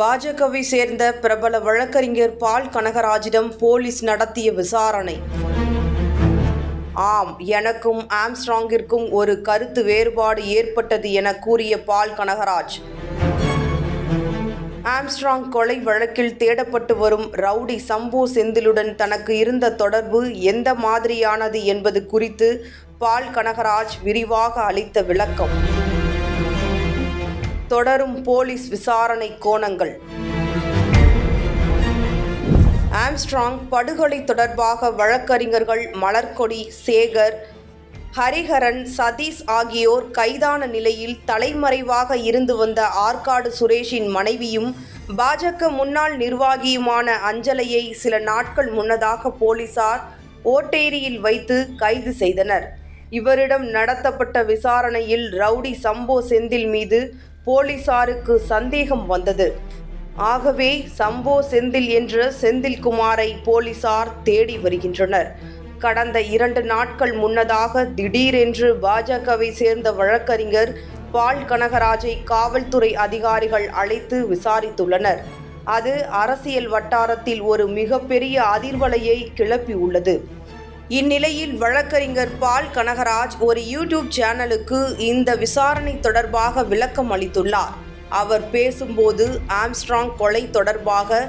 பாஜகவை சேர்ந்த பிரபல வழக்கறிஞர் பால் கனகராஜிடம் போலீஸ் நடத்திய விசாரணை. ஆம் எனக்கும் ஆம்ஸ்ட்ராங்கிற்கும் ஒரு கருத்து வேறுபாடு ஏற்பட்டது என கூறிய பால் கனகராஜ். ஆம்ஸ்ட்ராங் கொலை வழக்கில் தேடப்பட்டு வரும் ரவுடி சம்பு செந்திலுடன் தனக்கு இருந்த தொடர்பு எந்த மாதிரியானது என்பது குறித்து பால் கனகராஜ் விரிவாக அளித்த விளக்கம். தொடரும் போலீஸ் விசாரணை கோணங்கள். ஆம்ஸ்ட்ராங் படுகொலை தொடர்பாக வழக்கறிஞர்கள் மலர்கொடி சேகர் ஹரிஹரன் சதீஷ் ஆகியோர் கைதான நிலையில் தலைமறைவாக இருந்து வந்த ஆற்காடு சுரேஷின் மனைவியும் பாஜக முன்னாள் நிர்வாகியுமான அஞ்சலையை சில நாட்கள் முன்னதாக போலீசார் ஓட்டேரியில் வைத்து கைது செய்தனர். இவரிடம் நடத்தப்பட்ட விசாரணையில் ரவுடி சம்போ செந்தில் மீது போலீசாருக்கு சந்தேகம் வந்தது. ஆகவே சம்போ செந்தில் என்ற செந்தில்குமாரை போலீசார் தேடி வருகின்றனர். கடந்த இரண்டு நாட்கள் முன்னதாக திடீரென்று பாஜகவை சேர்ந்த வழக்கறிஞர் பால் கனகராஜை காவல்துறை அதிகாரிகள் அழைத்து விசாரித்துள்ளனர். அது அரசியல் வட்டாரத்தில் ஒரு மிகப்பெரிய அதிர்வலையை கிளப்பியுள்ளது இந்நிலையில் வழக்கறிஞர் பால் கனகராஜ் ஒரு யூடியூப் சேனலுக்கு இந்த விசாரணை தொடர்பாக விளக்கம் அளித்துள்ளார். அவர் பேசும்போது ஆம்ஸ்ட்ராங் கொலை தொடர்பாக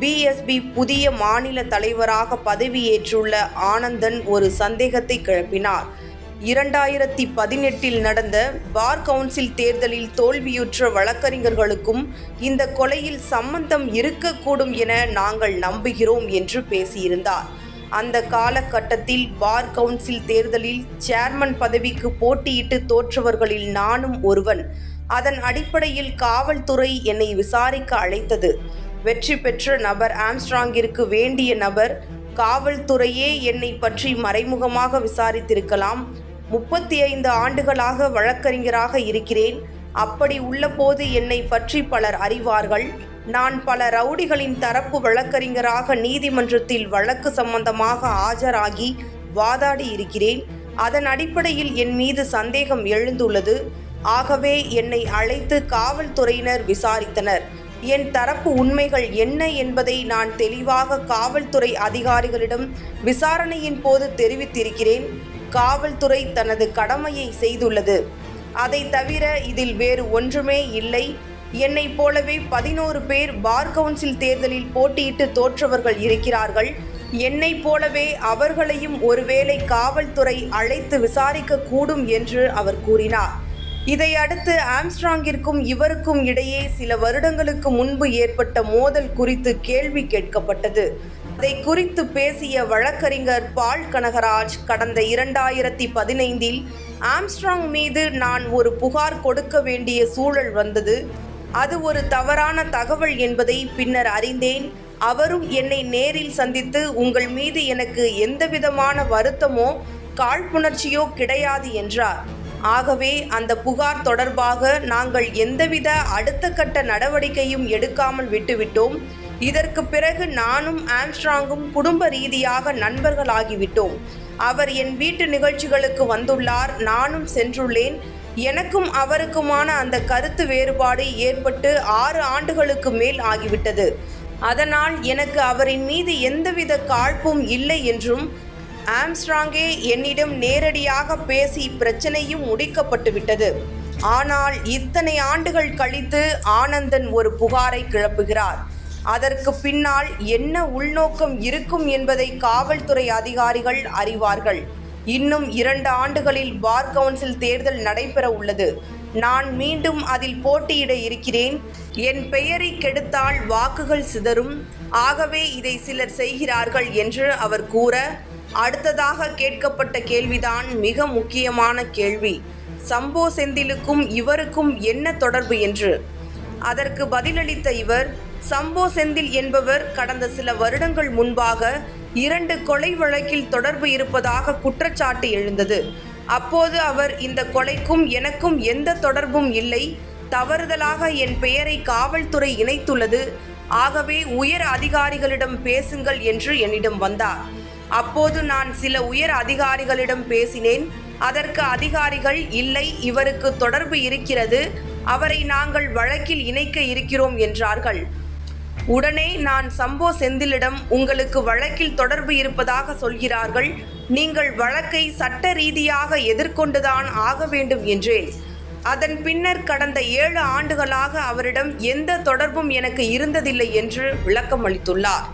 பிஎஸ்பி புதிய மாநில தலைவராக பதவியேற்றுள்ள ஆனந்தன் ஒரு சந்தேகத்தை கிளப்பினார். இரண்டாயிரத்தி பதினெட்டில் நடந்த பார் கவுன்சில் தேர்தலில் தோல்வியுற்ற வழக்கறிஞர்களுக்கும் இந்த கொலையில் சம்பந்தம் இருக்கக்கூடும் என நாங்கள் நம்புகிறோம் என்று பேசியிருந்தார். அந்த காலகட்டத்தில் பார் கவுன்சில் தேர்தலில் சேர்மன் பதவிக்கு போட்டியிட்டு தோற்றவர்களில் நானும் ஒருவன். அதன் அடிப்படையில் காவல்துறை என்னை விசாரிக்க அழைத்தது. வெற்றி பெற்ற நபர் ஆம்ஸ்ட்ராங்கிற்கு வேண்டிய நபர் காவல்துறையே என்னை பற்றி மறைமுகமாக விசாரித்திருக்கலாம். முப்பத்தி ஐந்து ஆண்டுகளாக வழக்கறிஞராக இருக்கிறேன். அப்படி உள்ளபோது என்னை பற்றி பலர் அறிவார்கள். நான் பல ரவுடிகளின் தரப்பு வழக்கறிஞராக நீதிமன்றத்தில் வழக்கு சம்பந்தமாக ஆஜராகி வாதாடி இருக்கிறேன். அதன் அடிப்படையில் என் மீது சந்தேகம் எழுந்துள்ளது. ஆகவே என்னை அழைத்து காவல்துறையினர் விசாரித்தனர். என் தரப்பு உண்மைகள் என்ன என்பதை நான் தெளிவாக காவல்துறை அதிகாரிகளிடம் விசாரணையின் போது தெரிவித்திருக்கிறேன். காவல்துறை தனது கடமையை செய்துள்ளது. அதை தவிர இதில் வேறு ஒன்றுமே இல்லை. என்னைப் போலவே பதினோரு பேர் பார் கவுன்சில் தேர்தலில் போட்டியிட்டு தோற்றவர்கள் இருக்கிறார்கள். என்னைப் போலவே அவர்களையும் ஒருவேளை காவல்துறை அழைத்து விசாரிக்க கூடும் என்று அவர் கூறினார். இதை அடுத்து ஆம்ஸ்ட்ராங்கிற்கும் இவருக்கும் இடையே சில வருடங்களுக்கு முன்பு ஏற்பட்ட மோதல் குறித்து கேள்வி கேட்கப்பட்டது. அதை குறித்து பேசிய வழக்கறிஞர் பால் கனகராஜ் கடந்த இரண்டாயிரத்தி பதினைந்தில் ஆம்ஸ்ட்ராங் மீது நான் ஒரு புகார் கொடுக்க வேண்டிய சூழல் வந்தது. அது ஒரு தவறான தகவல் என்பதை பின்னர் அறிந்தேன். அவரும் என்னை நேரில் சந்தித்து உங்கள் மீது எனக்கு எந்தவிதமான வருத்தமோ காழ்ப்புணர்ச்சியோ கிடையாது என்றார். ஆகவே அந்த புகார் தொடர்பாக நாங்கள் எந்தவித அடுத்த கட்ட நடவடிக்கையும் எடுக்காமல் விட்டுவிட்டோம். இதற்கு பிறகு நானும் ஆம்ஸ்ட்ராங்கும் குடும்ப ரீதியாக நண்பர்களாகிவிட்டோம் அவர் என் வீட்டு நிகழ்ச்சிகளுக்கு வந்துள்ளார் நானும் சென்றுள்ளேன். எனக்கும் அவருக்குமான அந்த கருத்து வேறுபாடு ஏற்பட்டு ஆறு ஆண்டுகளுக்கு மேல் ஆகிவிட்டது. அதனால் எனக்கு அவரின் மீது எந்தவித காழ்ப்பும் இல்லை என்றும் ஆம்ஸ்ட்ராங்கே என்னிடம் நேரடியாக பேசி பிரச்சனையும் முடிக்கப்பட்டுவிட்டது. ஆனால் இத்தனை ஆண்டுகள் கழித்து ஆனந்தன் ஒரு புகாரை கிளப்புகிறார். அதற்கு பின்னால் என்ன உள்நோக்கம் இருக்கும் என்பதை காவல்துறை அதிகாரிகள் அறிவார்கள். இன்னும் இரண்டு ஆண்டுகளில் பார் கவுன்சில் தேர்தல் நடைபெற உள்ளது. நான் மீண்டும் அதில் போட்டியிட இருக்கிறேன். என் பெயரை கெடுத்தால் வாக்குகள் சிதறும். ஆகவே இதை சிலர் செய்கிறார்கள் என்று அவர் கூற அடுத்ததாக கேட்கப்பட்ட கேள்விதான் மிக முக்கியமான கேள்வி. சம்போ செந்திலுக்கும் இவருக்கும் என்ன தொடர்பு என்று? அதற்கு பதிலளித்த இவர் சம்போ செந்தில் என்பவர் கடந்த சில வருடங்கள் முன்பாக இரண்டு கொலை வழக்கில் தொடர்பு இருப்பதாக குற்றச்சாட்டு எழுந்தது. அப்போது அவர் இந்த கொலைக்கும் எனக்கும் எந்த தொடர்பும் இல்லை. தவறுதலாக என் பெயரை காவல்துறை இணைத்துள்ளது. ஆகவே உயர் அதிகாரிகளிடம் பேசுங்கள் என்று என்னிடம் வந்தார். அப்போது நான் சில உயர் அதிகாரிகளிடம் பேசினேன். அதற்கு அதிகாரிகள் இல்லை. இவருக்கு தொடர்பு இருக்கிறது. அவரை நாங்கள் வழக்கில் இணைக்க இருக்கிறோம் என்றார்கள். உடனே நான் சம்போ செந்திலிடம் உங்களுக்கு வழக்கில் தொடர்பு இருப்பதாக சொல்கிறார்கள். நீங்கள் வழக்கை சட்ட ரீதியாக எதிர்கொண்டுதான் ஆக வேண்டும் என்றேன். அதன் பின்னர் கடந்த ஏழு ஆண்டுகளாக அவரிடம் எந்த தொடர்பும் எனக்கு இருந்ததில்லை என்று விளக்கம் அளித்துள்ளார்